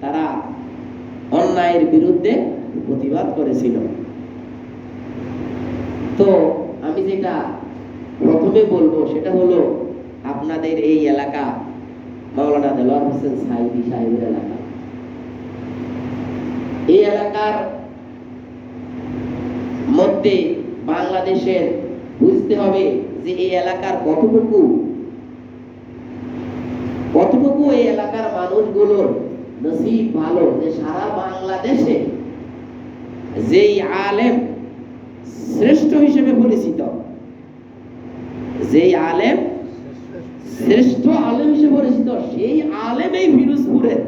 তারা অন্যায়ের বিরুদ্ধে প্রতিবাদ করেছিল। তো আমি যেটা প্রথমে বলব, সেটা হলো আপনাদের এই এলাকা মাওলানা দেলোয়ার হোসেন সাহেবী সাহেবের এলাকা। এই এলাকার মধ্যে বাংলাদেশের বুঝতে হবে যে এই এলাকার কতটুকু কতটুকু এই এলাকার মানুষগুলোর নসিব ভালো যে সারা বাংলাদেশে যেই আলেম শ্রেষ্ঠ হিসেবে পরিচিত, যেই আলেম শ্রেষ্ঠ আলেম হিসেবে পরিচিত, সেই আলেম এই ফিরোজপুরের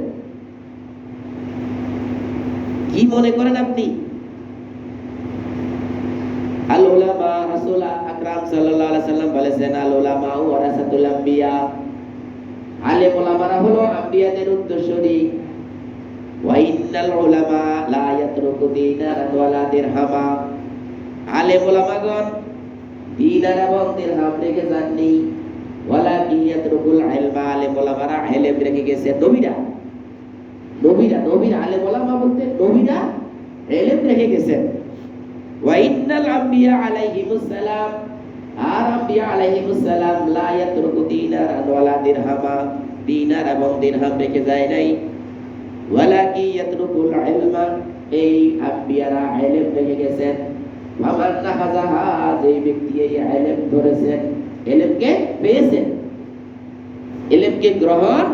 কি মনে করেন আপনি? আল উলামা রাসূল আকরাম সাল্লাল্লাহু আলাইহি সাল্লাম বলেছেন, আল উলামা ওয়ারাসাতুল আম্বিয়া। আলেম ওলামারা হলো আম্বিয়াদের উত্তরসূরি ওয়া ইন্নাল উলামা লা ইয়াতরুকু দীনারান ওয়ালা দিরহামা আলেম ওলামাগণ, দিনার এবং দিরহাম রেখে যাননি। ওয়ালা ইয়াতরুকুল ইলমা, আলেম ওলামারা ইলম রেখে গেছে। নবীরা নবীরা, নবীর আলেম ওলামা বলতে নবীরা ইলম রেখে গেছেন। ওয়া আম্বিয়া আলাইহিমুস সালাম, আর আম্বিয়া আলাইহিমুস সালাম লা ইয়াতরুকু দিনার ওয়ালা দিরহামা, দিনার এবং দিরহাম রেখে যায় নাই। ওয়ালাকি ইয়াতরুকুল ইলমা, এই আম্বিয়ারা ইলম রেখে গেছেন। আমার নাহাজাহা যে ব্যক্তি এই ইলম ধরেছেন। ইলমকে পেয়েছেন। ইলমকে গ্রহণ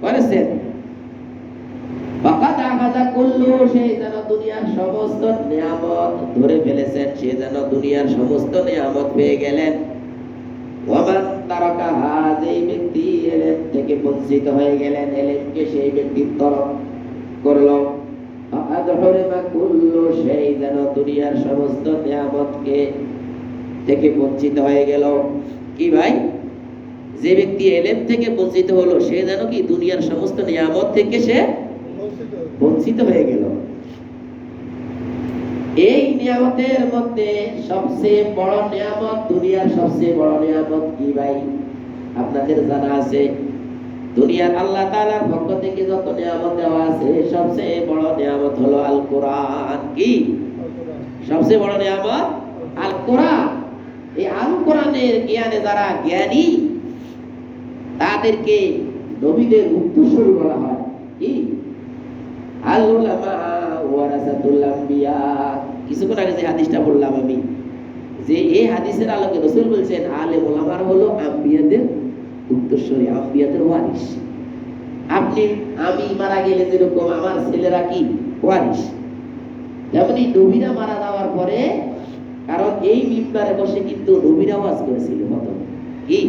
করেছেন। ফাকাদ আহাজা কুল্লু, সে যেন দুনিয়ার সমস্ত নিয়ামত ধরে ফেলেছেন। সে যেন দুনিয়ার সমস্ত নিয়ামত পেয়ে গেলেন। যেই ব্যক্তি এলেম থেকে বঞ্চিত হয়ে গেলেন এলেমকে সেই ব্যক্তি তরক করল? সেই যেন দুনিয়ার সমস্ত নিয়ামতকে থেকে বঞ্চিত হয়ে গেল। কি ভাই? যে ব্যক্তি এলেম থেকে বঞ্চিত হলো সে যেন কি দুনিয়ার সমস্ত নিয়ামত থেকে সে বঞ্চিত হয়ে গেল? এই নিয়ামতের মধ্যে সবচেয়ে বড় নিয়ামত, দুনিয়ার সবচেয়ে বড় নিয়ামত কি ভাই? আপনাদের জানা আছে, দুনিয়ার আল্লাহ তাআলার পক্ষ থেকে যত নিয়ামত দেওয়া আছে, সবচেয়ে বড় নিয়ামত হলো আল কোরআন কি? সবচেয়ে বড় নিয়ামত আল কোরআন এই আল কোরআনের জ্ঞানে যারা জ্ঞানী, তাদেরকে নবীদের উত্তরসূরি বলা হয় কি? আল ওয়ারাসাতুল আম্বিয়া। কিছুক্ষণ আগে যে হাদিসটা বললাম আমি, যে এই হাদিসের আলোকে রসুল বলছেন, আলে ওলামার হলো আম্বিয়াদের উত্তরসূরি আম্বিয়াদের ওয়ারিস আপনি, আমি মারা গেলে যেরকম আমার ছেলেরা কি? ওয়ারিস তেমনি নবীরা মারা যাওয়ার পরে, কারণ এই মিম্বারে বসে কিন্তু নবীরা ওয়াজ করেছিল কত কি?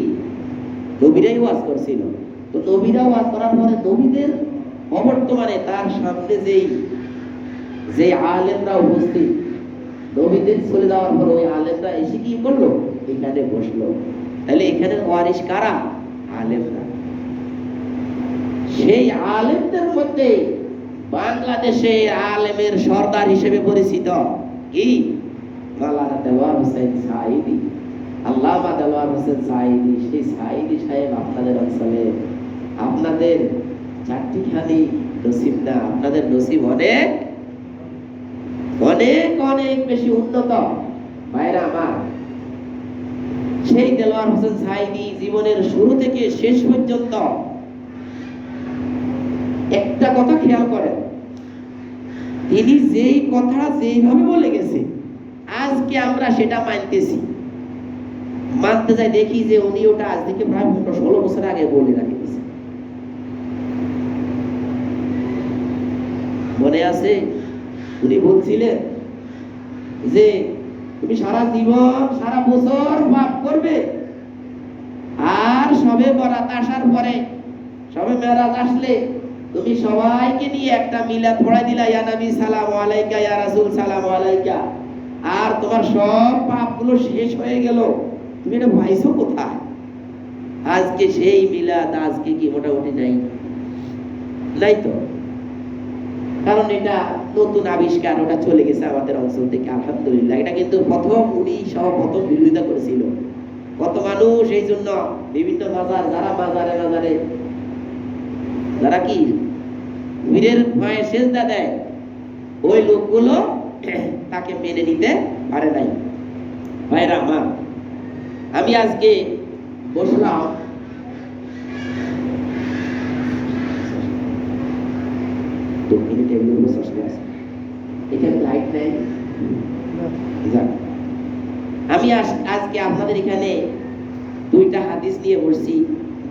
নবীরাই ওয়াজ করছিল। তো নবীরা ওয়াজ করার পরে নবীদের অবর্তমানে তার সামনে যেই যে আলেমরা উপস্থিত চলে যাওয়ার পর ওই আলেমরা এসে কি করল? এখানে বসল। তাহলে এখানে ওয়ারিস কারা? আলেমরা। সেই আলেমদের মধ্যে বাংলাদেশের আলেমের সর্দার হিসেবে পরিচিত কি? দেওয়ার হোসেন সাইদি দেওয়ার হোসেন সাইদি সেই সাইদি সাহেব আপনাদের অঞ্চলে। আপনাদের নসিব না। আপনাদের নসিব অনেক অনেক অনেক বেশি উন্নত। আমার, সেই দেলোয়ার হোসেন সাইদি জীবনের শুরু থেকে শেষ পর্যন্ত একটা কথা খেয়াল করেন। তিনি যেই কথা যেইভাবে বলে গেছে, আজকে আমরা সেটা মানতেছি। মানতে যাই দেখি যে উনি ওটা আজ থেকে প্রায় পনেরো ষোলো বছর আগে বলে রাখিতেছে মনে আছে উনি বলছিলেন যে, তুমি সারা জীবন, সারা বছর পাপ করবে। আর সবে বরাত আসার পরে, সবে মেরাজ আসলে তুমি সবাইকে নিয়ে একটা মিলাদ পড়াই দিলা, ইয়া নবী, সালাম আলাইকা, ইয়া রাসূল, সালাম আলাইকা। আর তোমার সব পাপগুলো শেষ হয়ে গেল। তুমি এটা ভাইছো কোথায়? আজকে সেই মিলাদ, আজকে কি মোটামুটি নাই? নাই তো। কারণ এটা নতুন আবিষ্কার, ওটা চলে গেছে আমাদের অঞ্চল থেকে, আলহামদুলিল্লাহ। এটা কিন্তু প্রথম উনি সহ প্রথম বিরোধিতা করেছিল। কত মানুষ এই জন্য বিভিন্ন বাজার যারা বাজারে বাজারে যারা কি? পীরের পায়ে সেজদা দেয়। ওই লোকগুলো তাকে মেনে নিতে পারে নাই। ভাইরা আমার, আমি আজকে বসলাম দক্ষিণে টেবিলের উপর বসে আছে। এখানে লাইট নেই যাক। আমি আজ- আজকে আপনাদের এখানে দুইটা হাদিস নিয়ে বসছি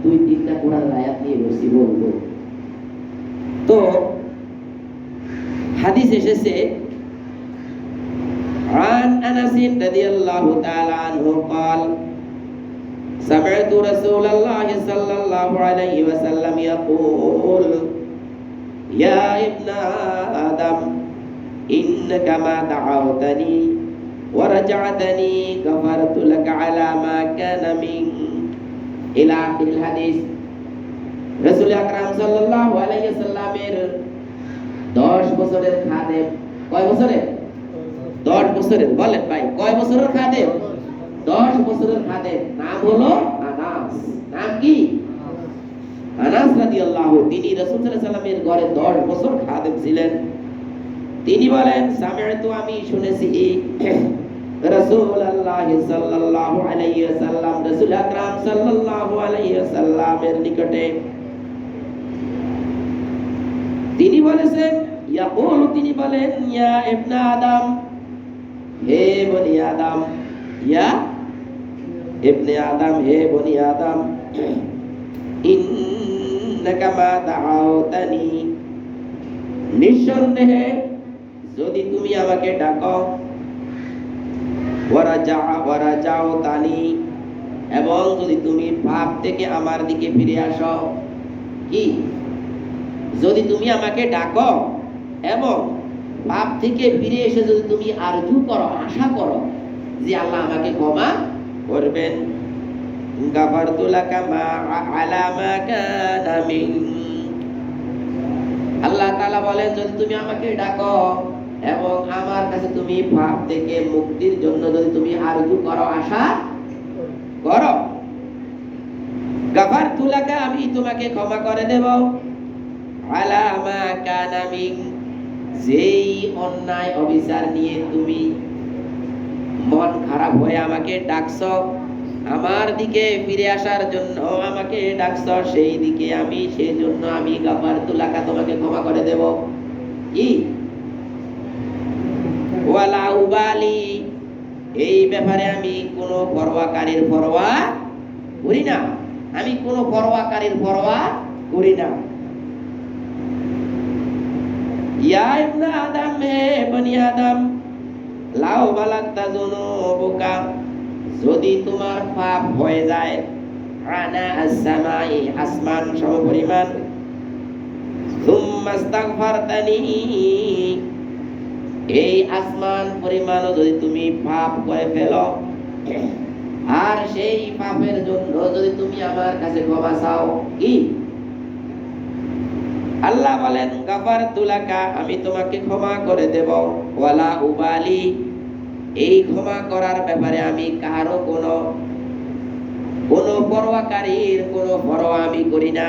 দুই তিনটা কোরআন আয়াত নিয়ে বসছি বলবো তো হাদিস এসেছে عن انس رضي الله تعالى عنه قال سمعت رسول الله صلى الله عليه وسلم يقول يا ابن ادم انك ما دعوتني ورجعتني غفرت لك على ما كان من الى اخر الحديث রসুল আকরাম সাল্লাল্লাহু আলাইহি সাল্লামের 10 বছরের খাদেম কয় বছরের 10 বছরের বলেন ভাই কয় বছরের খাদেম 10 বছরের খাদেম নাম হলো আনাস নাম কি আনাস রাদিয়াল্লাহু তিনি রাসূল সাল্লাল্লাহু আলাইহি সাল্লামের ঘরে 10 বছর খাদেম ছিলেন তিনি বলেন সামি'তু আমি শুনেছি রাসূলুল্লাহ সাল্লাল্লাহু আলাইহি ওয়াসাল্লাম, রাসূল আকরাম সাল্লাল্লাহু আলাইহি ওয়াসাল্লামের নিকটে। তিনি বলেছেন, ইয়াকুল, তিনি বলেন, ইয়া ইবনা আদম। হে বনি আদম, ইয়া ইবনে আদম, হে বনি আদম। ইন্নাকা মা দাআউতানি। নিঃসন্দেহে যদি তুমি আমাকে ডাকো তানি। এবং যদি তুমি পাপ থেকে আমার দিকে ফিরে আসো, কি? যদি তুমি আমাকে ডাকো এবং পাপ থেকে ফিরে এসে যদি তুমি আরজু করো, আশা করো যে আল্লাহ আমাকে ক্ষমা করবেন। আল্লাহ তাআলা বলেন, যদি তুমি আমাকে ডাকো এবং আমার কাছে তুমি পাপ থেকে মুক্তির জন্য যদি তুমি আরজু করো, আশা করো। গাফারতু লাকা আমি তোমাকে ক্ষমা করে দেব। আলা মা কানা যেই অন্যায় অবিচার নিয়ে তুমি মন খারাপ হয়ে আমাকে ডাকছ, আমার দিকে ফিরে আসার জন্য আমাকে ডাকছ, সেই দিকে আমি, সেই জন্য আমি গাফার তুলাকা তোমাকে ক্ষমা করে দেব। কি? ওয়ালা উবালি। এই ব্যাপারে আমি কোনো পরোয়াকারীর পরোয়া করি না। আমি কোনো পরোয়াকারীর পরোয়া করি না। ইয়া ইবনা আদম, হে বনি আদম লাও বালাগতা যুনুবুকা, যদি তোমার পাপ হয়ে যায়, আনা আসমাই আসমান সমপরিমাণ, সুম্মা আস্তাগফারতানি এই আসমান পরিমাণও যদি তুমি পাপ করে ফেলো, আর সেই পাপের জন্য যদি তুমি আমার কাছে ক্ষমা চাও, কি? আল্লাহ বলেন, গাফার তুলাকা, আমি তোমাকে ক্ষমা করে দেব। ওয়ালা উবালি, এই ক্ষমা করার ব্যাপারে আমি কারও কোনো কোনো পরোয়াকারীর কোনো পরোয়া আমি করি না।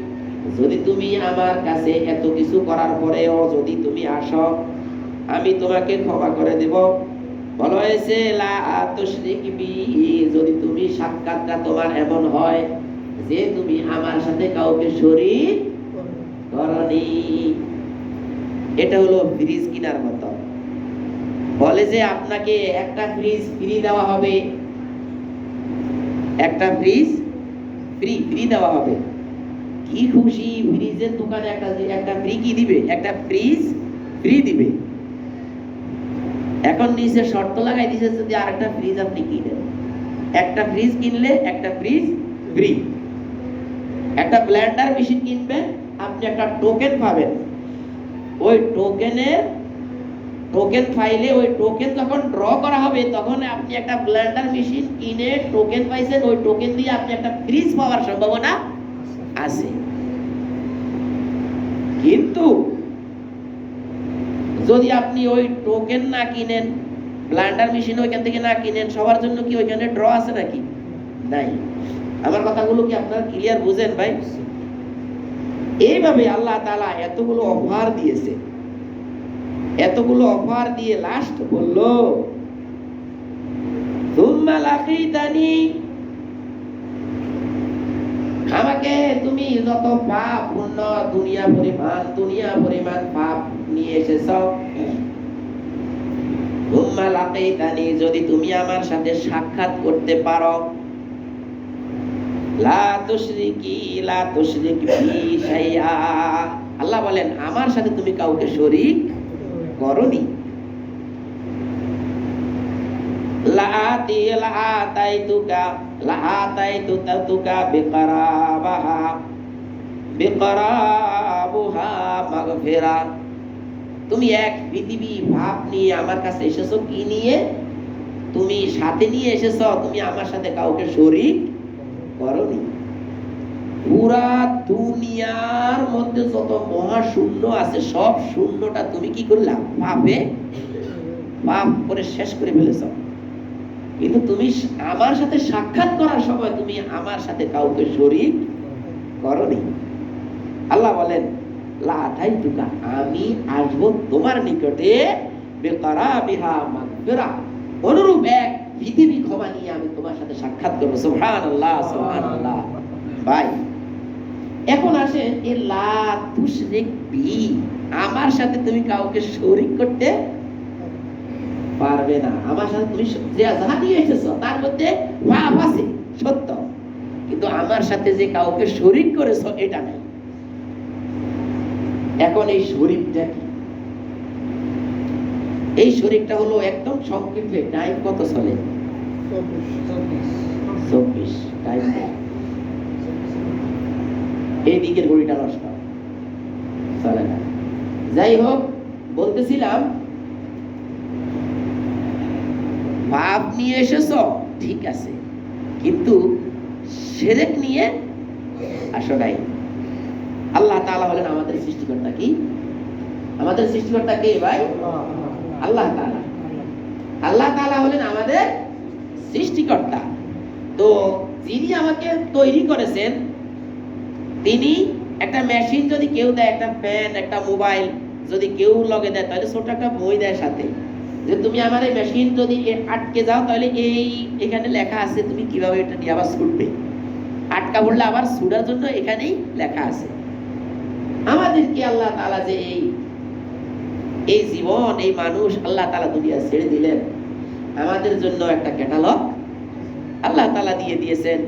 যদি তুমি আমার কাছে এত কিছু করার পরেও যদি তুমি আসো, আমি তোমাকে ক্ষমা করে দেব। বলা হয়েছে যদি তুমি সাক্ষাৎকার তোমার এমন হয় যে তুমি আমার সাথে কাউকে শরীক করনি। এটা হলো ফ্রিজ কেনার মতো। বলে যে আপনাকে একটা ফ্রিজ ফ্রি দেওয়া হবে। একটা ফ্রিজ ফ্রি ফ্রি দেওয়া হবে। কি খুশি, ফ্রিজের দোকানে একটা একটা ফ্রি কি দিবে? একটা ফ্রিজ ফ্রি দিবে। এখন নিচে শর্ত লাগাই দিছে যদি আরেকটা ফ্রিজ আপনি কিনেন। একটা ফ্রিজ কিনলে একটা ফ্রিজ ফ্রি একটা ব্লেন্ডার মেশিন কিনবেন, আপনি একটা টোকেন পাবেন। ওই টোকেনের টোকেন ফাইলে ওই টোকেন যখন ড্র করা হবে, তখন আপনি একটা ব্লেন্ডার মেশিন কিনে টোকেন পাইছেন, ওই টোকেন দিয়ে আপনি একটা ফ্রিজ পাওয়ার সম্ভাবনা আছে। কিন্তু যদি আপনি ওই টোকেন না কিনেন ব্লান্ডার মেশিন ওইখান থেকে না কিনেন, সবার জন্য কি ওইখানে ড্র আছে নাকি? নাই। আমার কথাগুলো কি আপনারা ক্লিয়ার বুঝেন ভাই? এইভাবে আল্লাহ তালা এতগুলো অফার দিয়েছে। এতগুলো অফার দিয়ে লাস্ট বলল তুম্মা আমাকে তুমি যত পাপ পূর্ণ দুনিয়া পরিমাণ দুনিয়া পরিমাণ পাপ নিয়ে এসেছ। লাকিতানি যদি তুমি আমার সাথে সাক্ষাৎ করতে পারো। লা তুশরিকি, লা তুশরিক শাইআ। আল্লাহ বলেন, আমার সাথে তুমি কাউকে শরীক করনি। লাআতি লাআতাইতুকা লাআতাইতুকা বিকরাবাহা, বিকরাবুহা মাগফিরা। তুমি এক পৃথিবী ভাব নিয়ে আমার কাছে এসেছ কি নিয়ে? তুমি সাথে নিয়ে এসেছ, তুমি আমার সাথে কাউকে শরীক করনি। পুরা দুনিয়ার মধ্যে যত মহাশূন্য আছে, সব শূন্যটা তুমি কি করলা? পাপে পাপ করে শেষ করে ফেলেছ। কিন্তু তুমি আমার সাথে সাক্ষাৎ করার সময় তুমি আমার সাথে কাউকে শরীক করনি। আল্লাহ বলেন আমি আসব তোমার নিকটে বেকারা বিহা মাগফিরা। অনুরূপ এক পৃথিবী ক্ষমা নিয়ে আমি তোমার সাথে সাক্ষাৎ করব। সুবহানাল্লাহ সুবহানাল্লাহ। ভাই, এখন আসেন এ লা তুশরিক বি, আমার সাথে তুমি কাউকে শরীক করতে পারবে না। আমার সাথে তুমি যাহা নিয়ে এসেছ তার মধ্যে পাপ আছে, সত্য। কিন্তু আমার সাথে যে কাউকে শরীক করেছ, এটা নাই। এখন এই শরীরটা কি? এই শরীরটা হলো একদম সংক্ষেপে, টাইম কত চলে? চব্বিশ। টাইম এই দিকের ঘড়িটা নষ্ট। চলে না। যাই হোক, বলতেছিলাম পাপ নিয়ে এসেছ, ঠিক আছে। কিন্তু সেরেক নিয়ে আসো নাই। আল্লাহ তালা হলেন আমাদের সৃষ্টিকর্তা কি? আমাদের সৃষ্টিকর্তা কে ভাই? আল্লাহ তাআলা। আল্লাহ তালা হলেন আমাদের সৃষ্টিকর্তা। তো যিনি আমাকে তৈরি করেছেন, তিনি একটা মেশিন যদি কেউ দেয়, একটা ফ্যান একটা মোবাইল যদি কেউ লগে দেয়, তাহলে ছোট একটা বই দেয় সাথে। যে তুমি আমার এই মেশিন যদি আটকে যাও তাহলে এই এখানে লেখা আছে তুমি কীভাবে এটা নিয়ে আবার ছুটবে। আটকা পড়লে আবার ছুটার জন্য এখানেই লেখা আছে। আমাদেরকে আল্লাহ তালা যে এই এই জীবন এই মানুষ আল্লাহ তাআলা দুনিয়া ছেড়ে দিলেন। আমাদের জন্য একটা ক্যাটালগ আল্লাহ তালা দিয়ে দিয়েছেন।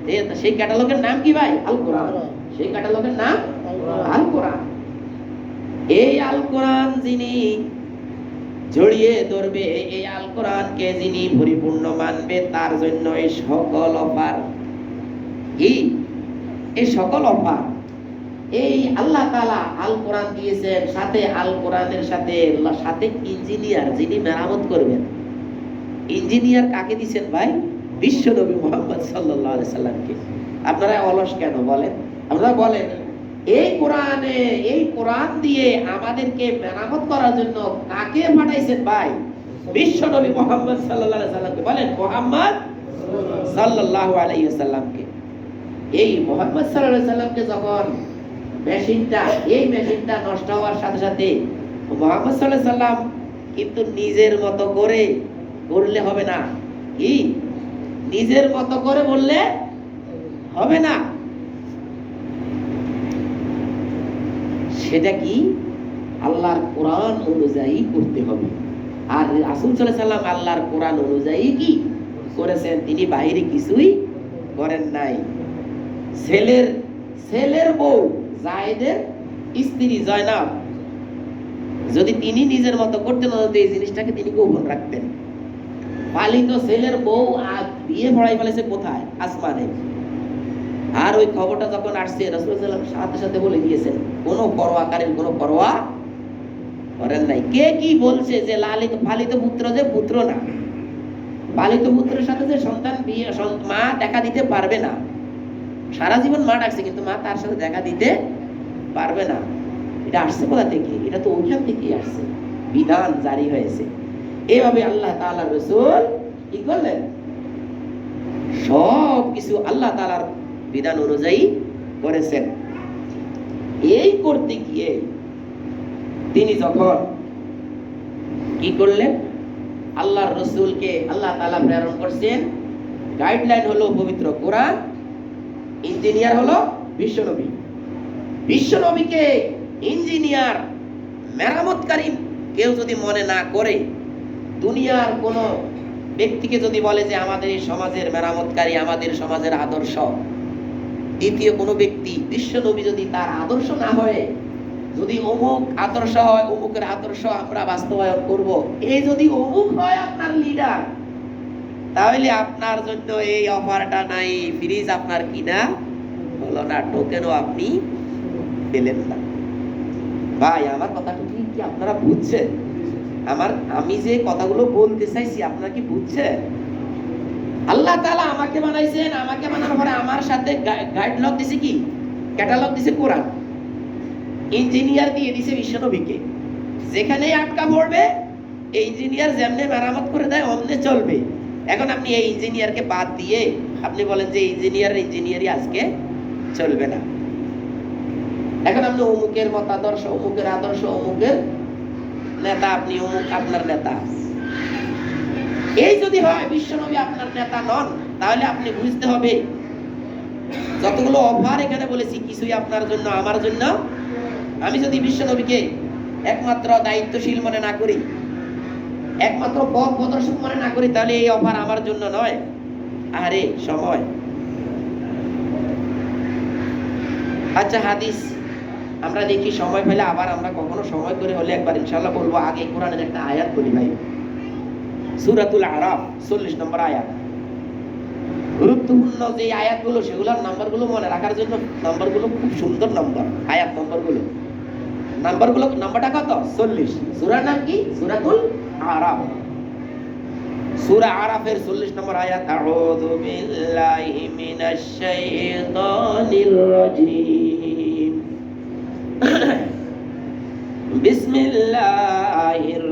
সেই ক্যাটালগের নাম কি ভাই? আল কোরআন। সেই ক্যাটালগের নাম আল কোরআন। এই আল কোরআন যিনি জড়িয়ে ধরবে এই আল কোরআনকে যিনি পরিপূর্ণ মানবে, তার জন্য এই সকল অফার। কি? এই সকল অফার? এই আল্লাহ তাআলা আল কোরআন দিয়েছেন, সাথে আল কোরআনের সাথে সাথে ইঞ্জিনিয়ার যিনি মেরামত করবেন। ইঞ্জিনিয়ার কাকে দিয়েছেন ভাই? বিশ্ব নবী মোহাম্মদ আলাইহি সাল্লামকে। আপনারা অলস কেন বলেন? আপনারা বলেন এই কোরআনে, এই কোরআন দিয়ে আমাদেরকে মেরামত করার জন্য কাকে পাঠাইছেন ভাই? বিশ্ব নবী মোহাম্মদ আলাইহি সাল্লামকে বলেন, মোহাম্মদ সাল্লাল্লাহু আলাইহি সাল্লামকে। এই মোহাম্মদ আলাইহি সাল্লামকে যখন মেশিনটা, এই মেশিনটা নষ্ট হওয়ার সাথে সাথে মোহাম্মদ আলাইহি সাল্লাম কিন্তু নিজের মতো করে করলে হবে না। কি? নিজের মতো করে বললে হবে না। সেটা কি? আল্লাহর কোরআন অনুযায়ী করতে হবে। আর রাসূল সাল্লাম আল্লাহর কোরআন অনুযায়ী কি করেছেন? তিনি বাইরে কিছুই করেন নাই। ছেলের ছেলের বউ জায়েদের স্ত্রী জয়নাব। যদি তিনি নিজের মতো করতেন এই জিনিসটাকে তিনি গোপন রাখতেন। পালিত ছেলের বউ বিয়ে পড়াই ফেলেছে কোথায়? আসমানে। আর ওই খবরটা যখন আসছে, রসুল সাথে সাথে বলে দিয়েছেন, কোনো পরোয়াকারীর কোনো পরোয়া করেন নাই। কে কি বলছে যে লালিত, পালিত পুত্র যে পুত্র না? পালিত পুত্রের সাথে যে সন্তান বিয়ে মা দেখা দিতে পারবে না। সারা জীবন মা ডাকছে, কিন্তু মা তার সাথে দেখা দিতে পারবে না। এটা আসছে কোথা থেকে? এটা তো ওইখান থেকেই আসছে। বিধান জারি হয়েছে। এভাবে আল্লাহ তাআলা রসুল কি করলেন? সব কিছু আল্লাহ তাআলার বিধান অনুযায়ী করেছেন। এই করতে গিয়ে তিনি যখন কি করলেন? আল্লাহর রসুলকে আল্লাহ তাআলা প্রেরণ করছেন। গাইডলাইন হলো পবিত্র কোরআন ইঞ্জিনিয়ার হলো বিশ্বনবী। বিশ্বনবীকে ইঞ্জিনিয়ার মেরামতকারী কেউ যদি মনে না করে, দুনিয়ার কোন ব্যক্তিকে যদি বলে যে আমাদের এই সমাজের মেরামতকারী, আমাদের সমাজের আদর্শ দ্বিতীয় কোনো ব্যক্তি বিশ্বনবী যদি তার আদর্শ না হয়, যদি অমুক আদর্শ হয়, অমুকের আদর্শ আমরা বাস্তবায়ন করব। এই যদি অমুক হয় আপনার লিডার তাহলে আপনার জন্য এই অফারটা নাই, ফ্রিজ আপনার কিনা? হলো না, টোকেনও আপনি পেলেন না। ভাই, আমার কথাটা কি কি আপনারা বুঝছেন? আমার, আমি যে কথাগুলো বলতে চাইছি, আপনারা কি বুঝছেন? আল্লাহ তাআলা আমাকে বানাইছেন, আমাকে বানানোর পরে আমার সাথে গাইড লগ দিছে কি? ক্যাটালগ দিছে কোরআন। ইঞ্জিনিয়ার দিয়ে দিছে বিশ্বনবীকে। যেখানে আটকা পড়বে এই ইঞ্জিনিয়ার যেমনে মেরামত করে দেয়, অমনে চলবে। এখন আপনি এই ইঞ্জিনিয়ারকে বাদ দিয়ে আপনি বলেন যে ইঞ্জিনিয়ার ইঞ্জিনিয়ারই আজকে চলবে না। এখন আপনি অমুকের মতাদর্শ, অমুকের আদর্শ, অমুকের নেতা, আপনি অমুক আপনার নেতা। এই যদি হয় বিশ্বনবী আপনার নেতা নন, তাহলে আপনি বুঝতে হবে যতগুলো অফার এখানে বলেছি, কিছুই আপনার জন্য, আমার জন্য। আমি যদি বিশ্বনবীকে একমাত্র দায়িত্বশীল মনে না করি, একমাত্র পথ প্রদর্শক মনে না করি, তাহলে এই অফার আমার জন্য নয়। আরে, সময়। আচ্ছা হাদিস। আমরা দেখি সময় পেলে আবার আমরা কখনো সময় করে হলে একবার ইনশাল্লাহ বলব, আগে কোরআনের একটা আয়াত বলি ভাই। সুরাতুল আরাফ, চল্লিশ নম্বর আয়াত। গুরুত্বপূর্ণ যে আয়াতগুলো, সেগুলোর নাম্বারগুলো মনে রাখার জন্য নাম্বারগুলো খুব সুন্দর নম্বর, আয়াত নম্বরগুলো। নাম্বারগুলো, নাম্বারটা কত? চল্লিশ। সুরার নাম কি? সুরাতুল আরাফ। সূরা আরাফের 40 নম্বর আয়াত, আউযু বিল্লাহি মিনাশ শাইতানির বিসমিল্লাহির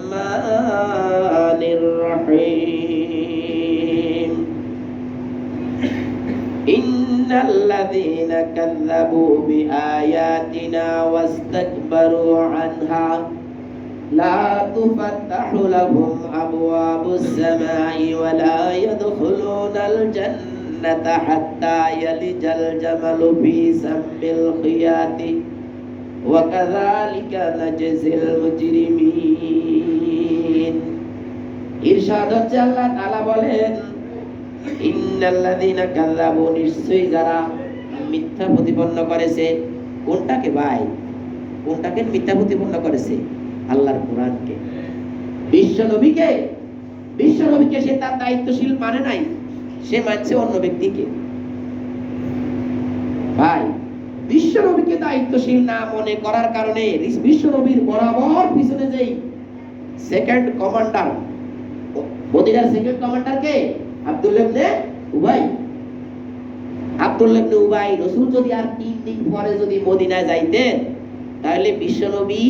الرحمن الرحيم. إن الذين كذبوا بآياتنا واستكبروا عنها لا تفتح لهم أبواب السماء ولا يدخلون الجنة حتى يلج الجمل في سم الخياط. وكذلك نجزي المجرمين. ইরশাদ হচ্ছে আল্লাহ তাআলা বলেন, ইন্নাল্লাযীনা কাযাবু নিশ্চয়ই যারা মিথ্যা প্রতিপন্ন করেছে, কোনটাকে ভাই? কোনটাকে মিথ্যা প্রতিপন্ন করেছে? আল্লাহর কোরআনকে। বিশ্ব নবীকে বিশ্ব নবীকে সে তার দায়িত্বশীল মানে নাই, সে মানছে অন্য ব্যক্তিকে। ভাই, বিশ্ব নবীকে দায়িত্বশীল না মনে করার কারণে বিশ্ব নবীর বরাবর পিছনে যেই সেকেন্ড কমান্ডার মদিনার সেকেন্ড কমান্ডার কে? আব্দুল্লাহ ইবনে উবাই। আব্দুল্লাহ ইবনে উবাই, রাসূল যদি আর তিন দিন পরে যদি মদিনায় যাইতেন, তাহলে বিশ্বনবী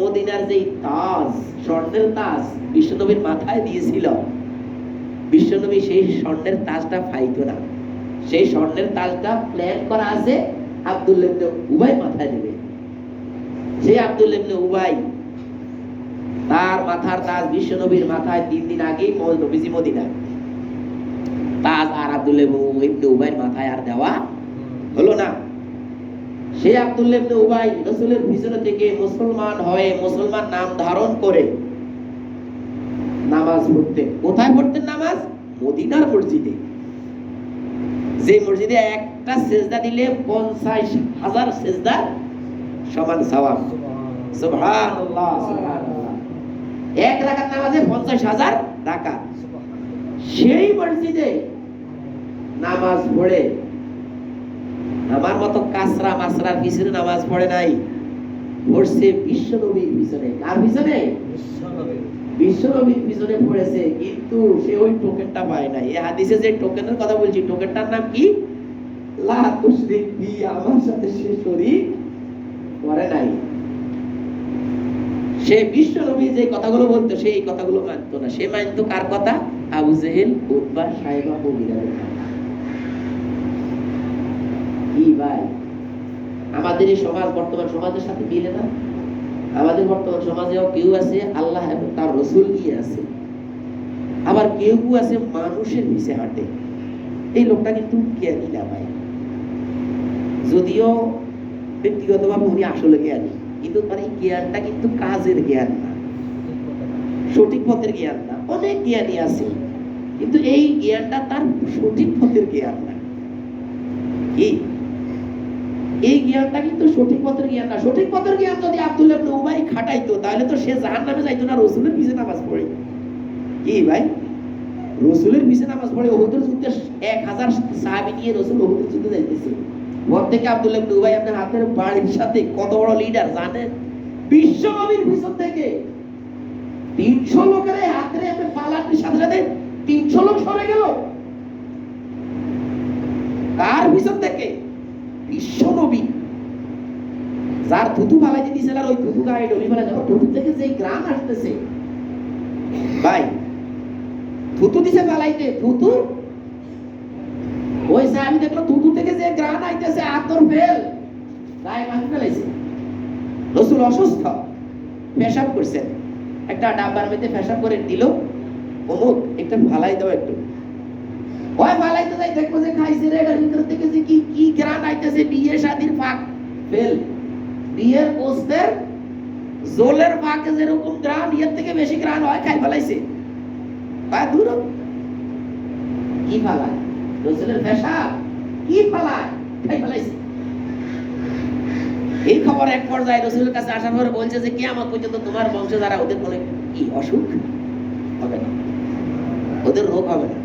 মদিনার যেই তাজ, স্বর্ণের তাজ বিশ্বনবীর মাথায় দিয়েছিল। বিশ্বনবী সেই স্বর্ণের তাজটা পাইতো না। সেই স্বর্ণের তাজটা প্ল্যান করা আছে, আব্দুল্লাহ ইবনে উবাই মাথায় দেবে সেই আব্দুল্লাহ ইবনে উবাই তার মাথার তাজ বিশ্বনবীর মাথায় তিন দিন আগেই নবীজি মদিনায় তাজ আর আব্দুল্লাহ ইবনে উবাইয়ের মাথায় আর দেওয়া হলো না। সে আব্দুল্লাহ ইবনে উবাই রাসূলের পিছনে থেকে মুসলমান হয়ে মুসলমান নাম ধারণ করে নামাজ পড়তেন কোথায় পড়তেন নামাজ? মদিনার মসজিদে। যে মসজিদে একটা সেজদা দিলে পঞ্চাশ হাজার সেজদা সমান সওয়াব। সুবহানাল্লাহ সুবহানাল্লাহ। এক রাকাত নামাজে পঞ্চাশ হাজার টাকা সেই মসজিদে নামাজ পড়ে। আমার মতো কাসরা মাসরার পিছনে নামাজ পড়ে নাই। পড়ছে বিশ্ব নবীর পিছনে। কার পিছনে? বিশ্ব নবীর পিছনে পড়েছে কিন্তু সে ওই টোকেনটা পায় না এই হাদিসে যে টোকেনের কথা বলছি টোকেনটার নাম কি? লা তুশরিক বি আমার সাথে সে শরীক করে নাই। সে বিশ্ব নবী যে কথাগুলো বলতো, সেই কথাগুলো মানতো না। সে মানতো কার কথা? আবু জেহেল, উতবা, সাহেবা বগিরাদের কি ভাই? আমাদের এই সমাজ, বর্তমান সমাজের সাথে মিলে না? আমাদের বর্তমান সমাজেও কেউ আছে, আল্লাহ এবং তার রসুল নিয়ে আছে। আবার কেউ কেউ আছে মানুষের মিশে হাঁটে। এই লোকটা কিন্তু জ্ঞানী না ভাই। যদিও ব্যক্তিগতভাবে উনি আসলে জ্ঞানী। কিন্তু মানে জ্ঞানটা কিন্তু কাজের জ্ঞান না। সঠিক পথের জ্ঞান না। অনেক জ্ঞানী আছে। কিন্তু এই জ্ঞানটা তার সঠিক পথের জ্ঞান না। কি? এই জ্ঞানটা কিন্তু সঠিক পথের জ্ঞান না। সঠিক পথের জ্ঞান যদি আব্দুল্লাহ উবাই খাটাইতো, তাহলে তো সে জাহান্নামে যাইতো না, রসুলের পিছে নামাজ পড়ে। কি ভাই? রসুলের পিছে নামাজ পড়ে, ওহুদের যুদ্ধে এক হাজার সাহাবি নিয়ে রসুল ওহুদের যুদ্ধে যাইতেছে। ঘর থেকে আব্দুল্লাহ উবাই আপনার হাতের বাড়ির সাথে কত বড় লিডার জানেন? বিশ্ব নবীর পিছন থেকে তিনশো লোকের হাতের আপনি পালাটির সাথে সাথে তিনশো লোক সরে গেল। কার পিছন থেকে? বিশ্ব নবী যার থুতু ফালাইতে দিয়েছিল আর ওই থুতু গায়ে ডলি ফেলা যাবে থুতু থেকে যে গ্রাম আসতেছে। ভাই, থুতু দিছে ফালাইতে, থুতু ওই সাহেব দেখল থুতু থেকে যে গ্রাম আইতেছে আতর ফেল। গায়ে মাটি ফেলাইছে। রসুল অসুস্থ, পেশাব করছেন একটা ডাব্বার মধ্যে পেশাব করে দিল অমুক, একটা ফালাই দাও একটু। ওই ফালাইতে যাই দেখব যে খাইছে রে ভিতর থেকে যে কি কি গ্রান আইতেছে, বিয়ে শাদির ফাঁক। ফেল। বিয়ের পোস্টের জোলের ফাঁকে যেরকম গ্রান, ইয়ের থেকে বেশি গ্রান হয়, খাই ফেলাইছে। বা দূর। কি ফালায় রসুলের পেশাব কি এই খবর এক পর্যায়ে রসুলের কাছে আসার বলছে যে, কিয়ামত পর্যন্ত তোমার বংশ যারা ওদের কি অসুখ? হবে না। ওদের রোগ হবে না।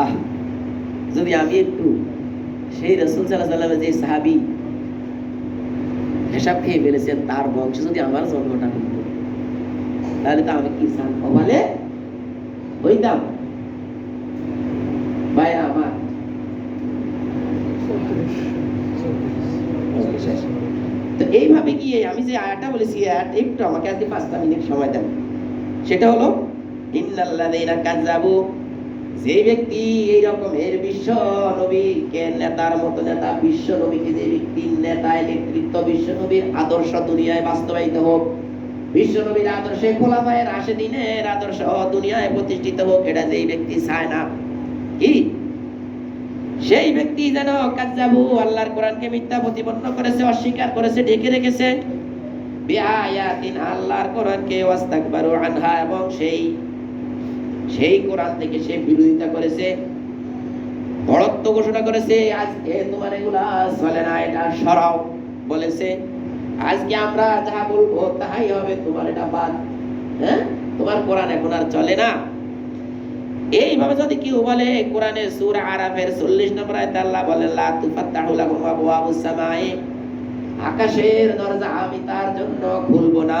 আহ, যদি আমি একটু সেই রসুল সাল্লাহ সাল্লামের যে সাহাবি হিসাব খেয়ে ফেলেছেন, তার বংশ যদি আমার জন্মটা হতো, তাহলে তো আমি কি সান কপালে হইতাম? তো এইভাবে গিয়ে আমি যে আয়াটা বলেছি একটু আমাকে আজকে পাঁচটা মিনিট সময় দেন। সেটা হলো যে ব্যক্তি এই রকমের বিশ্ব নেতার মতো নেতা, বিশ্ব নবীকে যে ব্যক্তি নেতায় নেতৃত্ব, বিশ্ব নবীর আদর্শ দুনিয়ায় বাস্তবায়িত হোক, বিশ্ব নবীর আদর্শে খোলাফায়ের আসে দিনের আদর্শ দুনিয়ায় প্রতিষ্ঠিত হোক, এটা যেই ব্যক্তি চায় না। কি? সেই ব্যক্তি যেন কাজ্জাবু আল্লাহর কোরআনকে মিথ্যা প্রতিপন্ন করেছে, অস্বীকার করেছে, ঢেকে রেখেছে। আল্লাহর কোরআনকে ওয়াস্তাকবারু আনহা এবং সেই সেই কোরআন থেকে সে বিরোধিতা করেছে, বড়ত্ব ঘোষণা করেছে, আজকে তোমার এগুলা চলে না, এটা সরাও বলেছে। আজকে আমরা যাহা বলব তাহাই হবে, তোমার এটা বাদ হ্যাঁ? তোমার কোরআন এখন আর চলে না। এইভাবে যদি কেউ বলে, কোরআনে সূরা আরাফের 40 নম্বর আয়াতে আল্লাহ বলেন লা তুফাত্তাহু আবওয়াবুস সামাই আকাশের দরজা আমি তার জন্য খুলবো না।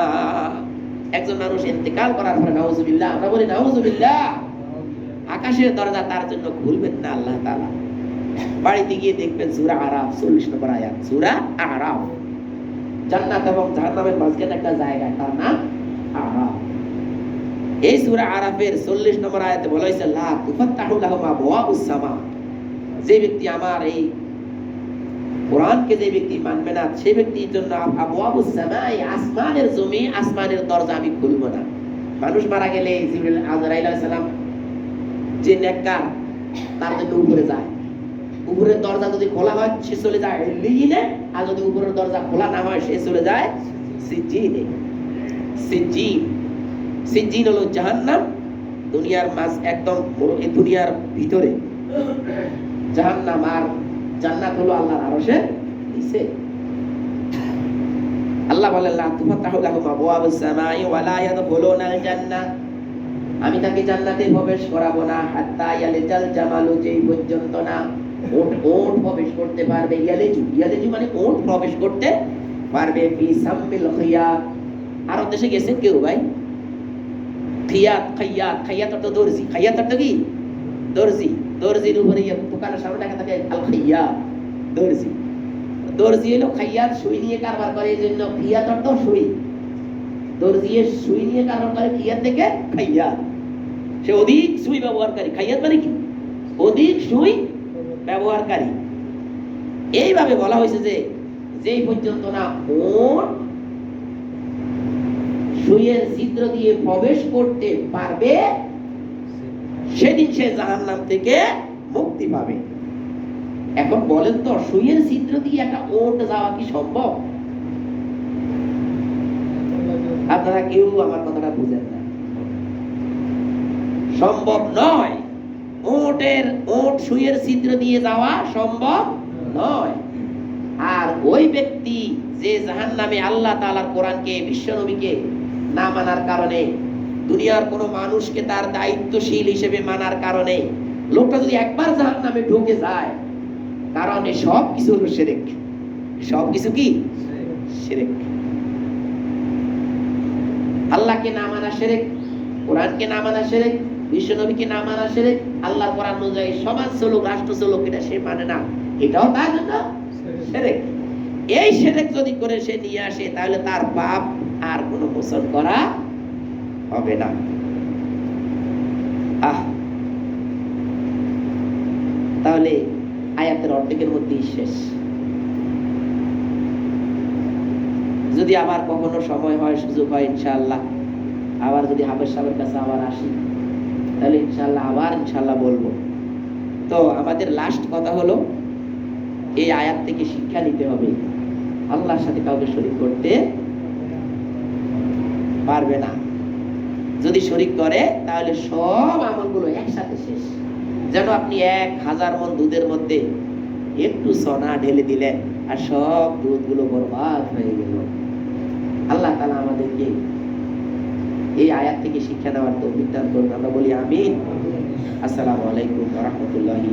একজন মানুষ ইন্তেকাল করার পরে, নাউজুবিল্লাহ আমরা বলি, নাউজুবিল্লাহ আকাশের দরজা তার জন্য খুলবেন না আল্লাহ তাআলা। বাড়িতে গিয়ে দেখবেন সূরা আরাফ 40 নম্বর আয়াত, সূরা আরাফ। জান্নাত এবং জাহান্নামের মাঝখানে একটা জায়গা, তার নাম আরাফ। এই সূরা আরাফের 40 নম্বর আয়াতে বলা হয়েছে লাহুম যে ব্যক্তি আমার এই কোরআনকে যে ব্যক্তি মানবে না সেই ব্যক্তির জন্য আসমানের জমি, আসমানের দরজা আমি খুলব না। মানুষ মারা গেলে জিবরিল যে নেককার, তার জন্য উপরে যায়। উপরের দরজা যদি খোলা হয়, সে চলে যায় লিনে আর যদি উপরের দরজা খোলা না হয়, সে চলে যায় সিজিনে। সিজিন। সিজিন হলো জাহান্নাম, দুনিয়ার মাঝ একদম এই দুনিয়ার ভিতরে। জাহান্নাম আর জান্নাত হলো আল্লাহর আরশের নিচে। আল্লাহ বলেন, লা তুফাতাহু লাহুম আবওয়াবুস সামাই ওয়া লা ইয়াদখুলুনাল জান্নাহ আমি তাকে জান্নাতে প্রবেশ করাবো না, হাত্তা ইয়ালিজাল জামালু, যেই পর্যন্ত না ওট ওট প্রবেশ করতে পারবে। ইয়ালিজু ইয়ালিজু মানে ওট প্রবেশ করতে পারবে। ফি সাম্মিল খিয়াত আরব দেশে গেছেন কেউ ভাই? খিয়াত খাইয়াত খাইয়াত অর্থ দর্জি খাইয়াত অর্থ কি দর্জি দর্জির উপরে দোকানের সামনে দেখা থাকে আল খাইয়াত দর্জি দর্জি হলো খাইয়াত সুই নিয়ে কারবার করে এই জন্য খিয়াত অর্থ সুই দর্জি সুই নিয়ে কারবার করে খিয়াত থেকে খাইয়াত সে অধিক সুই ব্যবহারকারী খাইয়াত মানে কি অধিক সুই ব্যবহারকারী এইভাবে বলা হয়েছে যে যেই পর্যন্ত না ওট সুইয়ের ছিদ্র দিয়ে প্রবেশ করতে পারবে, সেদিন সে জাহান থেকে মুক্তি পাবে। এখন বলেন তো সুইয়ের ছিদ্র দিয়ে একটা ওট যাওয়া কি সম্ভব? আপনারা কেউ আমার কথাটা বুঝেন না। সম্ভব নয়। ওটের, ওট সুইয়ের ছিদ্র দিয়ে যাওয়া সম্ভব নয়। আর ওই ব্যক্তি যে জাহান নামে আল্লাহ তালার কোরআনকে বিশ্বনবীকে না মানার কারণে। দুনিয়ার কোনো মানুষকে তার দায়িত্বশীল হিসেবে মানার কারণে লোকটা যদি একবার জাহান নামে ঢুকে যায় কারণে সব কিছু হলো সেরেক সব কিছু কি? সেরেক আল্লাহকে না মানা সেরেক কোরআনকে না মানা সেরেক বিশ্বনবীকে না মানা সেরেক আল্লাহর কোরআন অনুযায়ী সমাজ চলুক, রাষ্ট্র চলুক, এটা সে মানে না। এটাও তার জন্য সেরেক এই সেরেক যদি করে সে নিয়ে আসে, তাহলে তার পাপ আর কোনো মোচন করা হবে না। আহ। তাহলে আয়াতের অর্ধেকের মধ্যেই শেষ। যদি আবার কখনো সময় হয়, সুযোগ হয়, ইনশাআল্লাহ। আবার যদি হাবের সাহেবের কাছে আবার আসি, তাহলে ইনশাআল্লাহ আবার ইনশাআল্লাহ বলব। তো আমাদের লাস্ট কথা হলো, এই আয়াত থেকে শিক্ষা নিতে হবে। আল্লাহর সাথে কাউকে শরীর করতে পারবে না। যদি শরীক করে, তাহলে সব আমলগুলো একসাথে শেষ। যেন আপনি এক হাজার মন দুধের মধ্যে একটু সোনা ঢেলে দিলেন আর সব দুধগুলো বরবাদ হয়ে গেল। আল্লাহ তালা আমাদেরকে এই আয়াত থেকে শিক্ষা নেওয়ার তৌফিক দান করুন। আমরা বলি আমিন। আসসালামু আলাইকুম রাহমাতুল্লাহি